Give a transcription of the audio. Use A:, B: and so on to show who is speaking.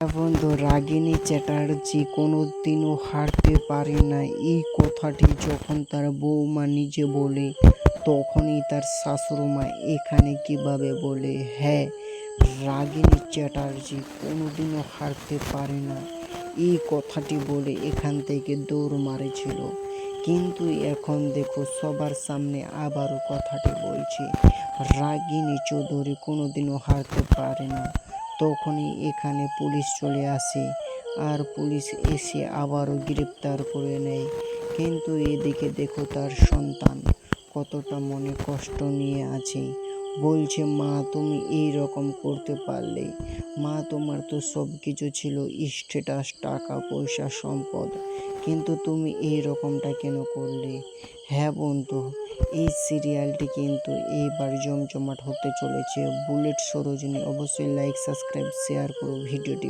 A: বন্ধু রাগিনী চ্যাটার্জি কোনোদিনও হারতে পারে না। এই কথাটি যখন তার বৌমা নিজে বলে, তখনই তার শাশুড়িমা এখানে কীভাবে বলে হ্যাঁ রাগিনী চ্যাটার্জি কোনোদিনও হারতে পারে না। এই কথাটি বলে এখান থেকে দৌড় মারেছিল। কিন্তু এখন দেখো সবার সামনে আবারও কথাটি বলছে, রাগিনী চৌধুরী কোনোদিনও হারতে পারে না। তখনই এখানে পুলিশ চলে আসে আর পুলিশ এসে আবারও গ্রেপ্তার করে নেয়। কিন্তু এদিকে দেখো তার সন্তান কতটা মনে কষ্ট নিয়ে আছে। বলছে, মা, তুমি এই রকম করতে পারলে। মা, তোমার তো সব কিছু ছিল, স্ট্যাটাস, টাকা, পয়সা, সম্পদ। কিন্তু তুমি এই রকমটা কেন করলে? হ্যাঁ বন্ধু এই সিরিয়ালটি কিন্তু এইবার জমজমাট হতে চলেছে। বুলেট সরোজিনী অবশ্যই লাইক সাবস্ক্রাইব শেয়ার করো ভিডিওটি।